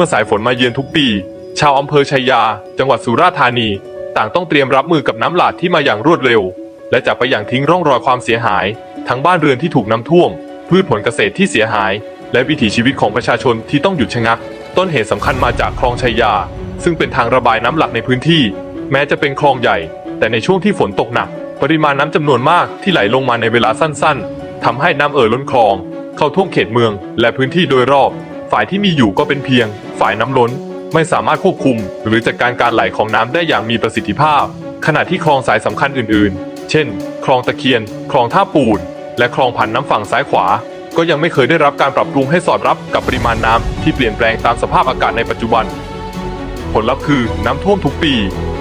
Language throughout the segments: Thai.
มื่อสายฝนมาเยือนทุกปี ชาวอำเภอชัยยา จังหวัดสุราษฎร์ธานี ต่างต้องเตรียมรับมือกับน้ำหลากที่มาอย่างรวดเร็ว และจากไปอย่างทิ้งร่องรอยความเสียหาย ทั้งบ้านเรือนที่ถูกน้ำท่วม พืชผลเกษตรที่เสียหาย และวิถีชีวิตของประชาชนที่ต้องหยุดชะงัก ต้นเหตุสำคัญมาจากคลองชัยยา ซึ่งเป็นทางระบายน้ำหลักในพื้นที่ แม้จะเป็นคลองใหญ่ แต่ในช่วงที่ฝนตกหนัก ปริมาณน้ำจำนวนมากที่ไหลลงมาในเวลาสั้น ๆทำให้น้ำเอ่อล้นคลอง เข้าท่วมเขตเมือง และพื้นที่โดยรอบ ฝ่ายที่มีอยู่ก็เป็นเพียง ฝ่ายน้ำล้น ไม่สามารถควบคุม หรือจัดการการไหลของน้ำได้อย่างมีประสิทธิภาพ ขณะที่คลองสายสำคัญอื่นๆ เช่น คลองตะเคียน คลองท่าปูน และคลองผันน้ำฝั่งซ้ายขวา ก็ยังไม่เคยได้รับการปรับปรุงให้สอดรับกับปริมาณน้ำที่เปลี่ยนแปลงตามสภาพอากาศในปัจจุบัน ผลลัพธ์คือน้ำท่วมทุกปี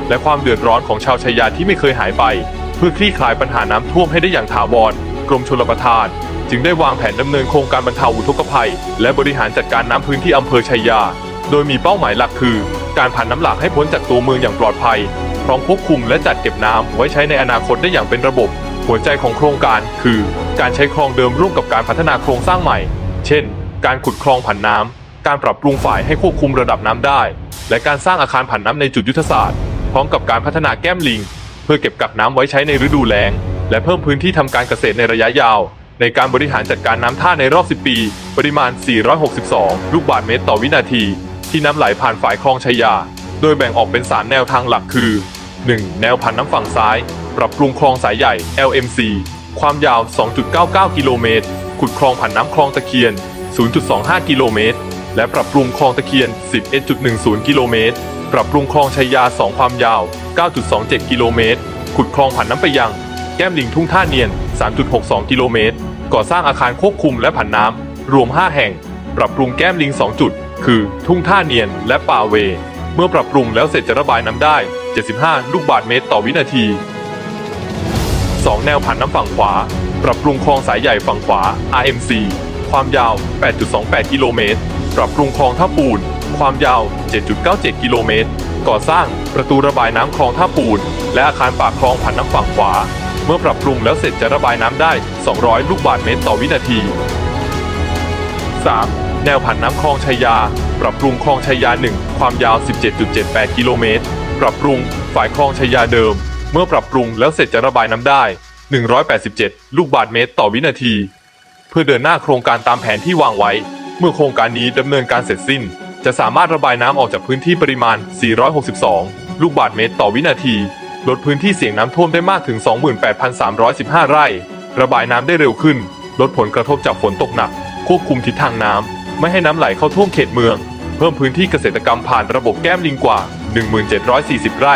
และความเดือดร้อนของชาวชัยยาที่ไม่เคยหายไป เพื่อคลี่คลายปัญหาน้ำท่วมให้ได้อย่างถาวร กรมชลประทาน จึงได้วางแผนดำเนินโครงการบรรเทาอุทกภัย และบริหารจัดการน้ำพื้นที่อำเภอชัยยา โดยมีเป้าหมายหลักคือ การผ่านน้ำหลากให้พ้นจากตัวเมืองอย่างปลอดภัย พร้อมควบคุมและจัดเก็บน้ำไว้ใช้ในอนาคตได้อย่างเป็นระบบ หัวใจของโครงการคือ การใช้คลองเดิมร่วมกับการพัฒนาโครงสร้างใหม่ เช่น การขุดคลองผันน้ำการปรับปรุงฝ่ายให้ควบคุมระดับน้ำได้ และการสร้างอาคารผันน้ำในจุดยุทธศาสตร์ พร้อมกับการพัฒนาแก้มลิง เพื่อเก็บกักน้ำไว้ใช้ในฤดูแล้ง และเพิ่มพื้นที่ทำการเกษตรในระยะยาว ในการบริหารจัดการน้ำท่าในรอบ 10 ปี ปริมาณ 462 ลูกบาศก์เมตรต่อวินาที ที่น้ำไหลผ่านฝ่ายคลองชัยยา โดยแบ่งออกเป็น 3 แนวทางหลักคือ 1. แนวผ่านน้ำฝั่งซ้าย ปรับปรุงคลองสายใหญ่ LMC ความยาว 2.99 กิโลเมตร ขุดคลองผ่านน้ำคลองตะเคียน 0.25 กิโลเมตร และปรับปรุงคลองตะเคียน 11.10 กิโลเมตร ปรับปรุงคลองชัยยา 2 ความยาว 9.27 กิโลเมตร ขุดคลองผ่านน้ำไปยัง แก้มลิงทุ่งท่าเนียน 3.62 กิโลเมตร ก่อสร้างอาคารควบคุมและผันน้ำ รวม 5 แห่ง ปรับปรุงแก้มลิง 2 จุด คือ ทุ่งท่าเนียน และป่าเว เมื่อปรับปรุงแล้วเสร็จจะระบายน้ำได้ 75 ลูกบาศก์เมตรต่อวินาที 2 แนวผ่านน้ำฝั่งขวา ปรับปรุงคลองสายใหญ่ฝั่งขวา RMC ความยาว 8.28 กิโลเมตร ปรับปรุงคลองท่าปูน ความยาว 7.97 กิโลเมตร ก่อสร้างประตูระบายน้ำคลองท่าปูน และอาคารปากคลองผ่านน้ำฝั่งขวา เมื่อปรับปรุงแล้วเสร็จจะระบายน้ำได้ 200 ลูกบาศก์เมตรต่อวินาที 3. แนวผ่านน้ำคลองชัยยา ปรับปรุงคลองชัยยา 1 ความยาว 17.78 กิโลเมตร ปรับปรุงฝ่ายคลองชัยยาเดิม เมื่อปรับปรุงแล้วเสร็จจะระบายน้ำได้ 187 ลูกบาศก์เมตรต่อวินาที เพื่อเดินหน้าโครงการตามแผนที่วางไว้ เมื่อโครงการนี้ดำเนินการเสร็จสิ้น จะสามารถระบายน้ำออกจากพื้นที่ปริมาณ 462 ลูกบาศก์เมตรต่อวินาที ลดพื้นที่เสี่ยงน้ำท่วมได้มากถึง 28,315 ไร่ ระบายน้ำได้เร็วขึ้น ลดผลกระทบจากฝนตกหนัก ควบคุมทิศทางน้ำ ไม่ให้น้ำไหลเข้าท่วมเขตเมือง เพิ่มพื้นที่เกษตรกรรมผ่านระบบแก้มลิงกว่า 1740 ไร่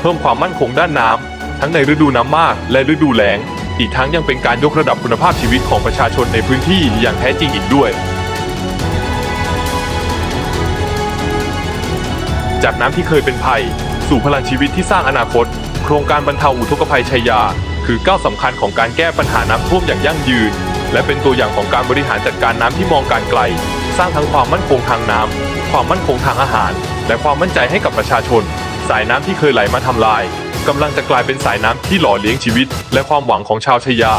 เพิ่มความมั่นคงด้านน้ำ ทั้งในฤดูน้ำมากและฤดูแล้ง อีกทั้งยังเป็นการยกระดับคุณภาพชีวิตของประชาชนในพื้นที่อย่างแท้จริงอีกด้วยจากน้ำที่เคยเป็นภัย สู่พลังชีวิตที่สร้างอนาคต โครงการบรรเทาอุทกภัยชายา คือก้าวสำคัญของการแก้ปัญหาน้ำท่วมอย่างยั่งยืน และเป็นตัวอย่างของการบริหารจัดการน้ำที่มองการไกล สร้างทั้งความมั่นคงทางน้ำความมั่นคงทางอาหาร และความมั่นใจให้กับประชาชน สายน้ำที่เคยไหลมาทำลายกำลังจะกลายเป็นสายน้ำที่หล่อเลี้ยงชีวิต และความหวังของชาวชายา